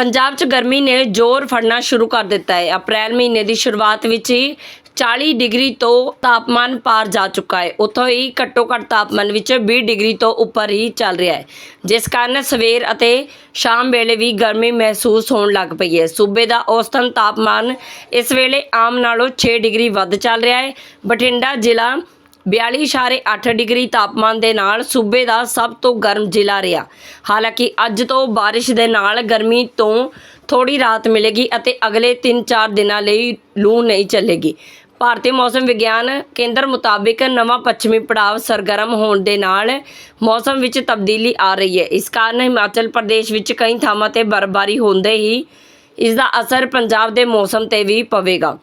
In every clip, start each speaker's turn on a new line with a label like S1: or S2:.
S1: ਪੰਜਾਬ 'ਚ ਗਰਮੀ ਨੇ ਜ਼ੋਰ ਫੜਨਾ ਸ਼ੁਰੂ ਕਰ ਦਿੱਤਾ ਹੈ। ਅਪ੍ਰੈਲ ਮਹੀਨੇ ਦੀ ਸ਼ੁਰੂਆਤ ਵਿੱਚ ਹੀ 40 ਡਿਗਰੀ ਤੋਂ ਤਾਪਮਾਨ ਪਾਰ ਜਾ ਚੁੱਕਾ ਹੈ। ਉੱਥੋਂ ਹੀ ਘੱਟੋ ਘੱਟ ਤਾਪਮਾਨ ਵਿੱਚ 20 ਡਿਗਰੀ ਤੋਂ ਉੱਪਰ ਹੀ ਚੱਲ ਰਿਹਾ ਹੈ। ਜਿਸ ਕਾਰਨ ਸਵੇਰ ਅਤੇ ਸ਼ਾਮ ਵੇਲੇ ਵੀ ਗਰਮੀ ਮਹਿਸੂਸ ਹੋਣ ਲੱਗ ਪਈ ਹੈ। ਸੂਬੇ ਦਾ ਔਸਤਨ ਤਾਪਮਾਨ ਇਸ ਵੇਲੇ ਆਮ ਨਾਲੋਂ 6 ਡਿਗਰੀ ਵੱਧ ਚੱਲ ਰਿਹਾ ਹੈ। ਬਠਿੰਡਾ ਜ਼ਿਲ੍ਹਾ 42.8 ਡਿਗਰੀ ਤਾਪਮਾਨ ਦੇ ਨਾਲ ਸੂਬੇ ਦਾ ਸਭ ਤੋਂ ਗਰਮ ਜ਼ਿਲ੍ਹਾ ਰਿਹਾ। ਹਾਲਾਂਕਿ ਅੱਜ ਤੋਂ ਬਾਰਿਸ਼ ਦੇ ਨਾਲ ਗਰਮੀ ਤੋਂ ਥੋੜੀ ਰਾਹਤ ਮਿਲੇਗੀ ਅਤੇ ਅਗਲੇ 3-4 ਦਿਨਾਂ ਲਈ ਲੂ ਨਹੀਂ ਚੱਲੇਗੀ। ਭਾਰਤੀ ਮੌਸਮ ਵਿਗਿਆਨ ਕੇਂਦਰ ਮੁਤਾਬਿਕ ਨਵਾਂ ਪੱਛਮੀ ਪੜਾਵ ਸਰਗਰਮ ਹੋਣ ਦੇ ਨਾਲ ਮੌਸਮ ਵਿੱਚ ਤਬਦੀਲੀ ਆ ਰਹੀ ਹੈ। ਇਸ ਕਾਰਨ ਹਿਮਾਚਲ ਪ੍ਰਦੇਸ਼ ਵਿੱਚ ਕਈ ਥਾਵਾਂ ਤੇ ਬਰਫ਼ਬਾਰੀ ਹੁੰਦੇ ਹੀ ਇਸ ਦਾ ਅਸਰ ਪੰਜਾਬ ਦੇ ਮੌਸਮ ਤੇ ਵੀ ਪਵੇਗਾ।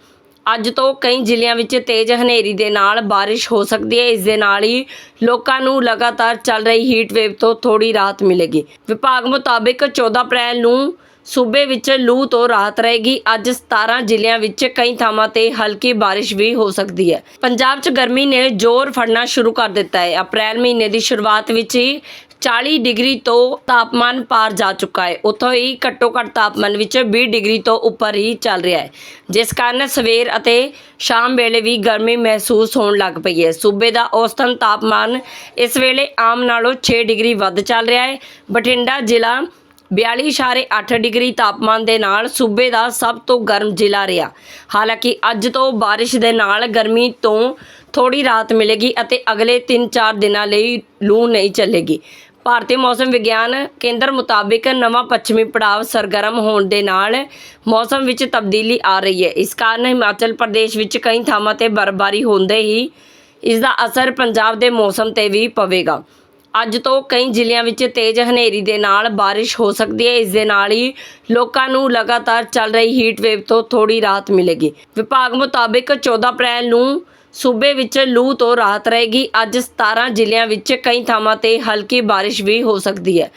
S1: ਅੱਜ ਤੋਂ ਕਈ ਜ਼ਿਲ੍ਹਿਆਂ ਵਿੱਚ ਤੇਜ਼ ਹਨੇਰੀ ਦੇ ਨਾਲ ਬਾਰਿਸ਼ ਹੋ ਸਕਦੀ ਹੈ। ਇਸ ਦੇ ਨਾਲ ਹੀ ਲੋਕਾਂ ਨੂੰ ਲਗਾਤਾਰ ਚੱਲ ਰਹੀ ਹੀਟ ਵੇਵ ਤੋਂ ਥੋੜੀ ਰਾਹਤ ਮਿਲੇਗੀ। ਵਿਭਾਗ ਮੁਤਾਬਿਕ 14 ਅਪ੍ਰੈਲ ਨੂੰ ਸੂਬੇ ਵਿੱਚ ਲੂ ਤੋਂ ਰਾਹਤ ਰਹੇਗੀ। ਅੱਜ 17 ਜ਼ਿਲ੍ਹਿਆਂ ਵਿੱਚ ਕਈ ਥਾਵਾਂ ਤੇ ਹਲਕੀ ਬਾਰਿਸ਼ ਵੀ ਹੋ ਸਕਦੀ ਹੈ। ਪੰਜਾਬ 'ਚ ਗਰਮੀ ਨੇ ਜ਼ੋਰ ਫੜਨਾ ਸ਼ੁਰੂ ਕਰ ਦਿੱਤਾ ਹੈ। ਅਪ੍ਰੈਲ ਮਹੀਨੇ ਦੀ ਸ਼ੁਰੂਆਤ ਵਿੱਚ ਹੀ 40 ਡਿਗਰੀ ਤੋਂ ਤਾਪਮਾਨ ਪਾਰ ਜਾ ਚੁੱਕਾ ਹੈ। ਉੱਥੋਂ ਹੀ ਘੱਟੋ ਘੱਟ ਤਾਪਮਾਨ ਵਿੱਚ 20 ਡਿਗਰੀ ਤੋਂ ਉੱਪਰ ਹੀ ਚੱਲ ਰਿਹਾ ਹੈ। ਜਿਸ ਕਾਰਨ ਸਵੇਰ ਅਤੇ ਸ਼ਾਮ ਵੇਲੇ ਵੀ ਗਰਮੀ ਮਹਿਸੂਸ ਹੋਣ ਲੱਗ ਪਈ ਹੈ। ਸੂਬੇ ਦਾ ਔਸਤਨ ਤਾਪਮਾਨ ਇਸ ਵੇਲੇ ਆਮ ਨਾਲੋਂ 6 ਡਿਗਰੀ ਵੱਧ ਚੱਲ ਰਿਹਾ ਹੈ। ਬਠਿੰਡਾ ਜ਼ਿਲ੍ਹਾ 42.8 ਡਿਗਰੀ ਤਾਪਮਾਨ ਦੇ ਨਾਲ ਸੂਬੇ ਦਾ ਸਭ ਤੋਂ ਗਰਮ ਜ਼ਿਲ੍ਹਾ ਰਿਹਾ। ਹਾਲਾਂਕਿ ਅੱਜ ਤੋਂ ਬਾਰਿਸ਼ ਦੇ ਨਾਲ ਗਰਮੀ ਤੋਂ ਥੋੜੀ ਰਾਹਤ ਮਿਲੇਗੀ ਅਤੇ ਅਗਲੇ 3-4 ਦਿਨਾਂ ਲਈ ਲੂ ਨਹੀਂ ਚੱਲੇਗੀ। ਭਾਰਤੀ ਮੌਸਮ ਵਿਗਿਆਨ ਕੇਂਦਰ ਮੁਤਾਬਿਕ ਨਵਾਂ ਪੱਛਮੀ ਪੜਾਵ ਸਰਗਰਮ ਹੋਣ ਦੇ ਨਾਲ ਮੌਸਮ ਵਿੱਚ ਤਬਦੀਲੀ ਆ ਰਹੀ ਹੈ। ਇਸ ਕਾਰਨ ਹਿਮਾਚਲ ਪ੍ਰਦੇਸ਼ ਵਿੱਚ ਕਈ ਥਾਵਾਂ ਤੇ ਬਰਫ਼ਬਾਰੀ ਹੁੰਦੇ ਹੀ ਇਸ ਦਾ ਅਸਰ ਪੰਜਾਬ ਦੇ ਮੌਸਮ ਤੇ ਵੀ ਪਵੇਗਾ। ਅੱਜ ਤੋਂ ਕਈ ਜ਼ਿਲ੍ਹਿਆਂ ਵਿੱਚ ਤੇਜ਼ ਹਨੇਰੀ ਦੇ ਨਾਲ ਬਾਰਿਸ਼ ਹੋ ਸਕਦੀ ਹੈ। ਇਸ ਦੇ ਨਾਲ ਹੀ ਲੋਕਾਂ ਨੂੰ ਲਗਾਤਾਰ ਚੱਲ ਰਹੀ ਹੀਟ ਵੇਵ ਤੋਂ ਥੋੜੀ ਰਾਹਤ ਮਿਲੇਗੀ। ਵਿਭਾਗ ਮੁਤਾਬਿਕ 14 ਅਪ੍ਰੈਲ ਨੂੰ ਸੂਬੇ ਵਿੱਚ ਲੂ ਤੋਂ ਰਾਹਤ ਰਹੇਗੀ। ਅੱਜ 17 ਜ਼ਿਲ੍ਹਿਆਂ ਵਿੱਚ ਕਈ ਥਾਵਾਂ ਤੇ ਹਲਕੀ ਬਾਰਿਸ਼ ਵੀ ਹੋ ਸਕਦੀ ਹੈ।